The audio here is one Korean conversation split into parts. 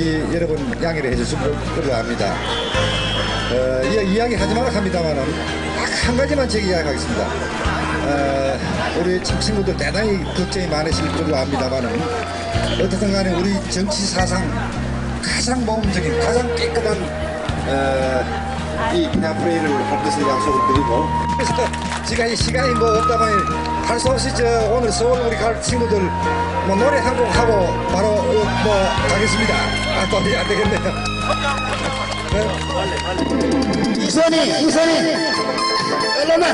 동기 여러분 양해를 해주시면 합니다. 어, 이 이야기 하지 말라 합니다만은 딱 한 가지만 제가 이야기하겠습니다. 어, 우리 친- 친구들 대단히 걱정이 많으실 줄로 압니다만은 어떻든 간에 우리 정치 사상 가장 모범적인 가장 깨끗한 어, 이 기념 프레이를 할 것을 약속을 드리고 그래서 제가 이 시간이 뭐 없다 보니 할수 없이 저 오늘 서울 우리 갈 친구들 뭐 노래 한 곡 하고 바로 어, 뭐 가겠습니다. 아또 안 되겠네요. 이선희, 이선희, 얼른 사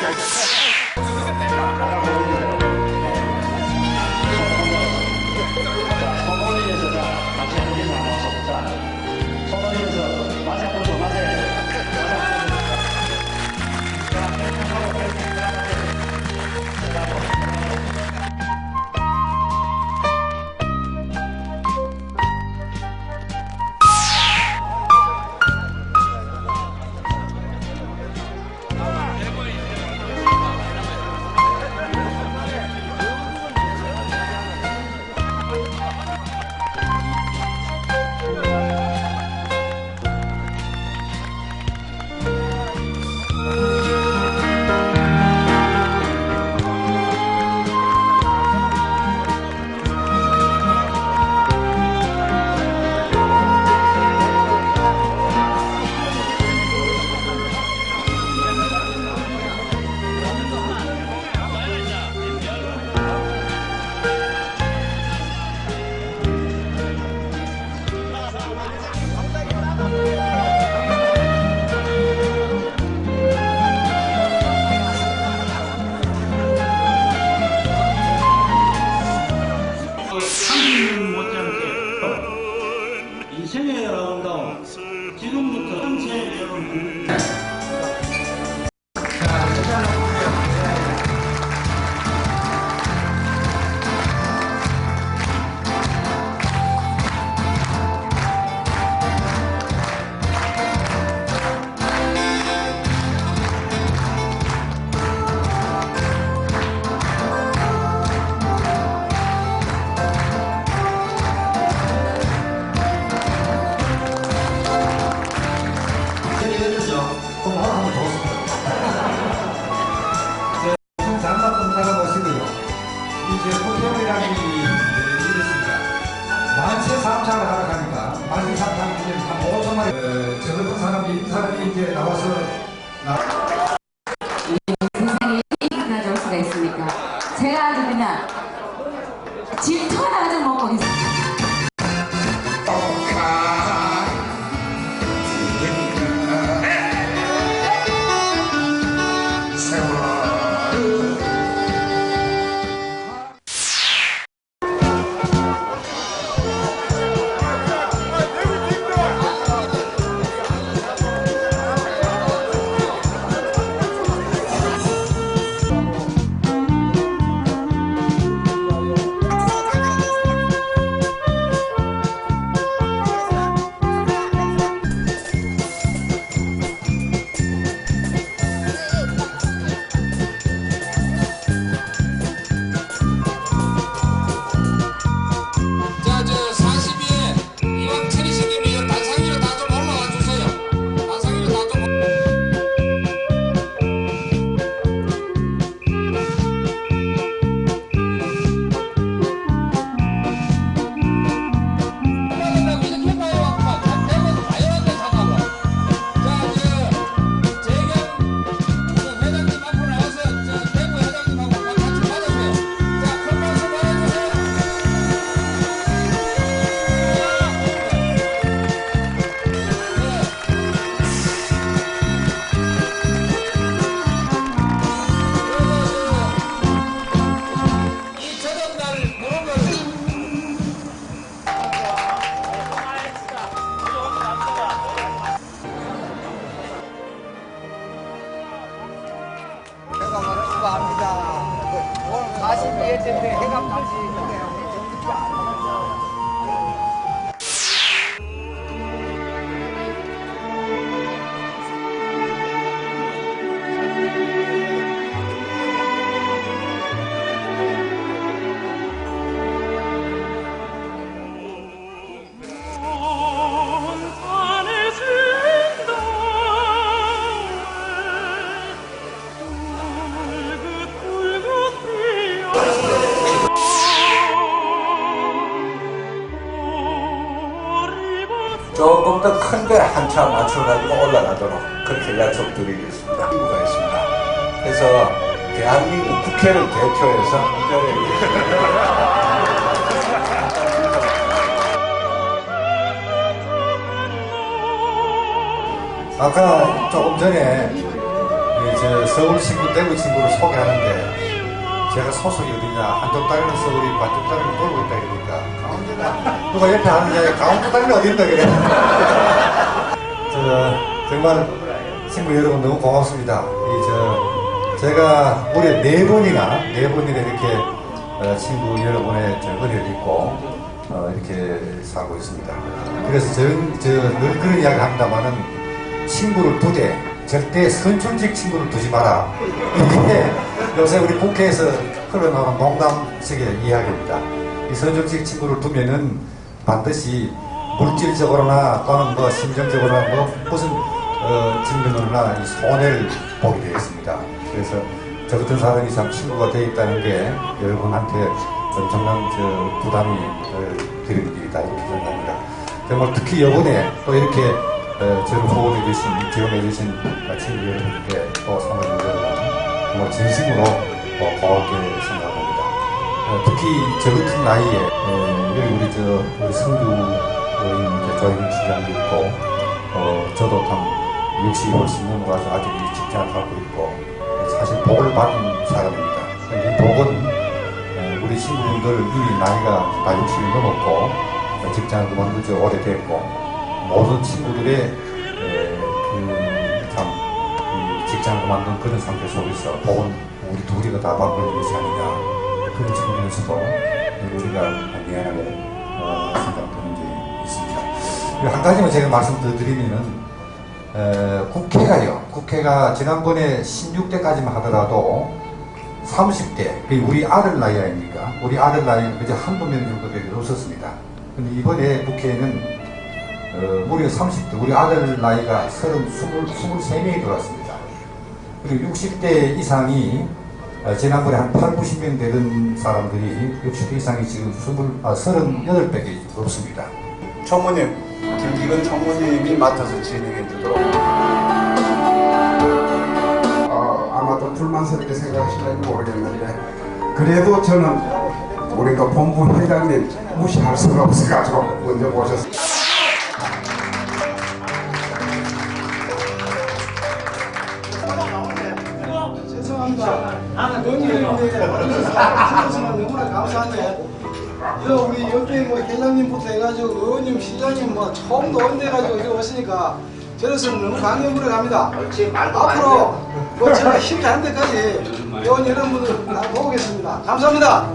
서 인생의 아름다움 지금부터 전체 여러분 이제 호텔이라는 일이 이랬습니다. 만세 삼창을 하러 가니까 만세 삼창 기념 한 5천 마리 어, 저런 사람이 이 사람이 이제 나와서 나 때문에 해가 밤시 조금 더큰데 한참 맞춰가지고 올라가도록 그렇게 약속드리겠습니다. 이유가 있습니다. 그래서 대한민국 국회를 대표해서 이 자리에 아까 조금 전에 이저 서울 친구, 대구 친구를 소개하는데 제가 소속이 어디냐 한쪽 다리는 서울이 반쪽 다리는 돌고 있다 그러니까 누가 옆에 하는데 가운데 다리는 어디 있다 그래 저 정말 친구 여러분 너무 고맙습니다 이 저 제가 올해 네 번이나 네 번이나 이렇게 어, 친구 여러분의 저 은혜를 입고 어, 이렇게 살고 있습니다 그래서 저는 저늘 그런 이야기 합니다만은 친구를 두되 절대 선천직 친구를 두지 마라. 이게 요새 우리 국회에서 흘러나오는 농담식의 이야기입니다. 이 선천직 친구를 두면은 반드시 물질적으로나 또는 뭐 심정적으로나 뭐 무슨 어, 측면으로나 이 손해를 보게 되겠습니다. 그래서 저 같은 사람이 참 친구가 되어 있다는 게 여러분한테 엄청난 저 부담이 어, 드리는 일이다 이렇게 생각합니다. 정말 특히 이번에 또 이렇게 어, 저를 후원해주신, 지원해 주신 친구 여러분께 또 사모님 여러분 정말 진심으로 어, 고맙게 생각합니다. 어, 특히 저 같은 나이에 어, 여기 우리 저 우리 성주인 이제 조영민 시장도 있고 어, 저도 참 60이 훨씬 넘어가서 아직 이 직장을 갖고 있고 사실 복을 받은 사람입니다. 이 복은 어, 우리 친구분들 이미 나이가 다 60이 넘었고 어, 직장을 그만둔 지 오래됐고 모든 친구들의 그참 직장을 그만둔 그런 상태 속에서 복은 우리 둘이가 다 받고 있는 것이 아니냐 그런 측면에서도 우리가 미안하게 어, 생각되는 게 있습니다. 그리고 한 가지만 제가 말씀 더 드리면은 에, 국회가요. 국회가 지난번에 16대까지만 하더라도 30대, 그 우리 아들 나이 아닙니까? 우리 아들 나이는 그저 한두 명 정도밖에 없었습니다. 근데 이번에 국회에는 어, 무려 30대, 우리 아들 나이가 30, 23명이 들어왔습니다. 그리고 60대 이상이 어, 지난번에 한 8, 90명 되던 사람들이 60대 이상이 지금 20, 아, 38배가 없습니다. 총무님, 김기근 총무님이 맡아서 진행해 주도록 어, 아마도 불만스럽게 생각하실지 모르겠는데 그래도 저는 우리가 본부 회장님 무시할 수가 없어가지고 먼저 모셨습니다. 회장님부터 해가지고 의원님, 시장님 뭐 처음 노원돼가지고 이거 오시니까 저로서는 너무 강연물에 갑니다. 앞으로 뭐 제가 힘이 안 데까지 의원 여러분들 다 보겠습니다. 감사합니다.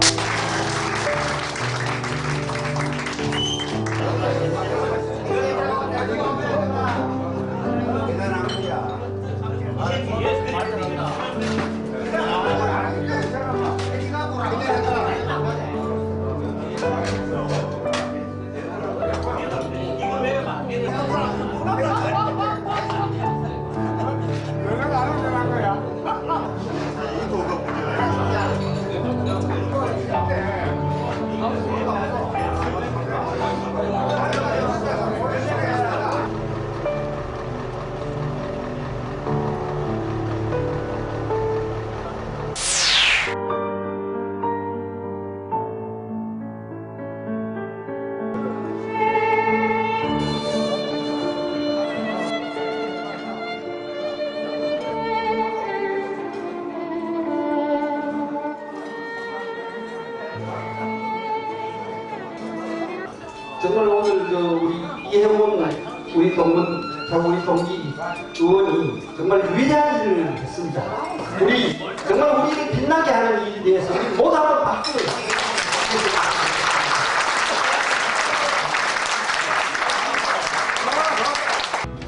우리 정말 우리를 빛나게 하는 일에 대해서 우리 모두 한번 박수.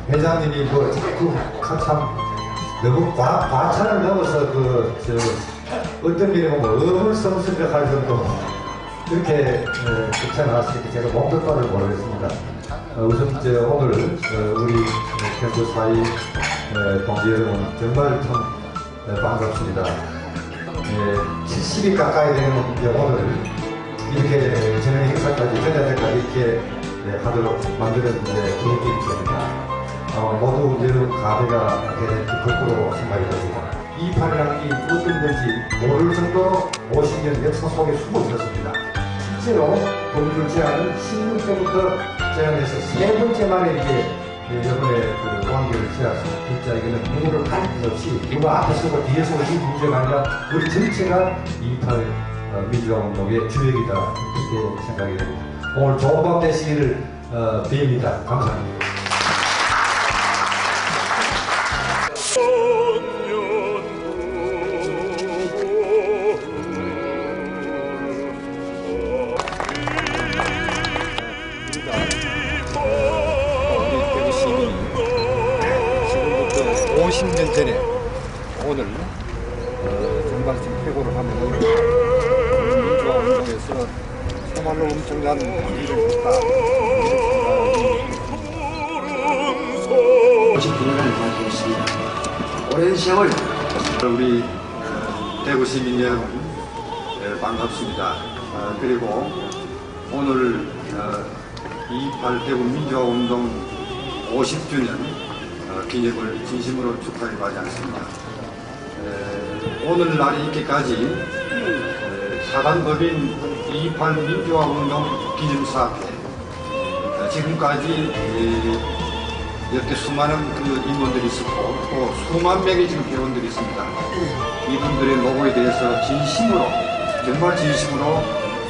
회장님이 뭐 자꾸 참 너무 과, 과찬을 넘어서 그 저 어떤 일에 보면 어물성스럽할 정도 이렇게 극찬하시니까 제가 목격과를 모르겠습니다. 어, 우선 저 오늘 어, 우리 경주 사이 어, 동지 여러분 정말 참 어, 반갑습니다. 예, 70이 가까이 되는 오늘 이렇게 저녁 행사까지 저녁까지 이렇게 예, 하도록 만드는 계획이기 때문에 어, 모두 여러분 가게가 되는 거꾸로 생각이 됩니다. 이게 어떤 건지 모를 정도로 50년 역사 속에 숨어 있었습니다. 실제로 범주를 제한은 16세부터 제한해서 세 번째 만에 예, 이번에 그 제했습니다. 진짜 이거는 누구를 가릴 것 없이 누가 앞에 서고 뒤에 서고 이 문제가 아니라 우리 전체가 28 어, 민주화 운동의 주역이다 이렇게 생각이 됩니다. 오늘 좋은 밤 되시기를 어, 빕니다. 감사합니다. 엄청난 일을 했다. 59년을 맞이했습니다. 오랜 세월 우리 어, 대구 시민 여러분 예, 반갑습니다. 어, 그리고 오늘 28 대구 민주화 운동 50주년 어, 기념을 진심으로 축하해 가지 않습니다. 에, 오늘날이 있기까지 에, 사단법인 28 민주화 운동 기념사업회 어, 지금까지 에, 이렇게 수많은 그 임원들이 있었고 또 수만 명의 지금 회원들이 있습니다. 이분들의 노고에 대해서 진심으로 정말 진심으로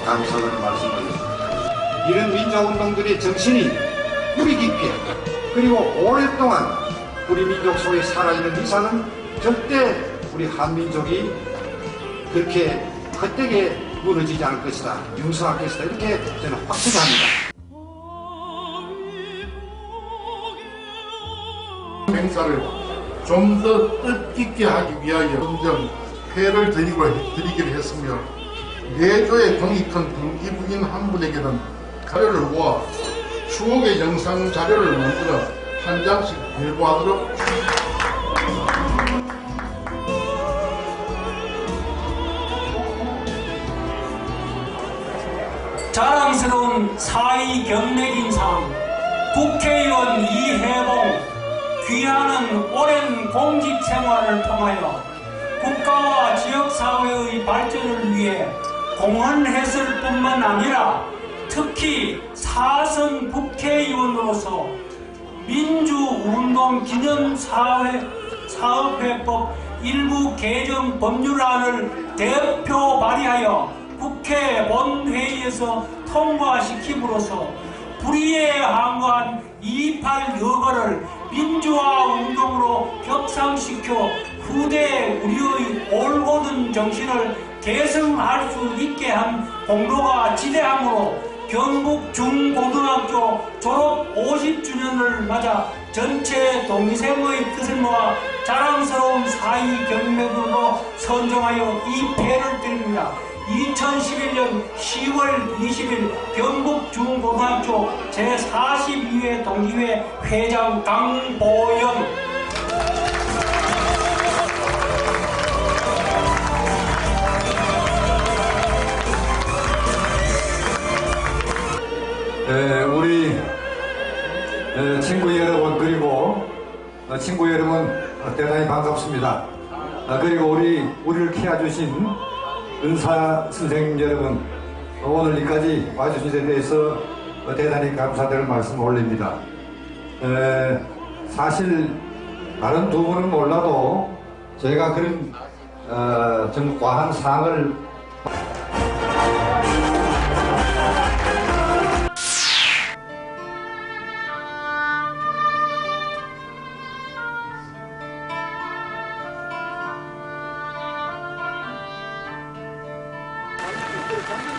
감사를 말씀드립니다. 이런 민주화운동들의 정신이 뿌리 깊이 그리고 오랫동안 우리 민족 속에 살아있는 이상은 절대 우리 한민족이 그렇게 헛되게 무너지지 않을 것이다. 용서할 것이다. 이렇게 저는 확신합니다. 행사를 좀 더 뜻깊게 하기 위하여 점점 회를 드리고 드리기로 했으며 내조에 큰 동기부인 한 분에게는 자료를 모아 추억의 영상 자료를 만들어 한 장씩 배부하도록 자랑스러운 사위 경례 인상 국회의원 이해봉 귀하는 오랜 공직 생활을 통하여 국가와 지역사회의 발전을 위해 공헌했을 뿐만 아니라 특히 사선 국회의원으로서 민주운동 기념사회 사업회법 일부 개정 법률안을 대표 발의하여 국회 본회의에서 통과시킴으로써 불의에 항거한 28 여거를 민주화 운동으로 격상시켜 후대 우리의 올곧은 정신을 계승할 수 있게 한 공로가 지대하므로 경북 중고등학교 졸업 50주년을 맞아 전체 동생의 뜻을 모아 자랑스러운 사의 경매군으로 선정하여 이 배를 드립니다. 2011년 10월 20일 경북 중고등학교 제42회 동기회 회장 강보영 에, 우리 에, 친구 여러분 그리고 어, 친구 여러분 어, 대단히 반갑습니다. 아, 그리고 우리 우리를 키워주신 은사 선생님 여러분 어, 오늘 여기까지 와주신 데 대해서 어, 대단히 감사드릴 말씀 올립니다. 에, 사실 다른 두 분은 몰라도 저희가 그런 어, 좀 과한 상을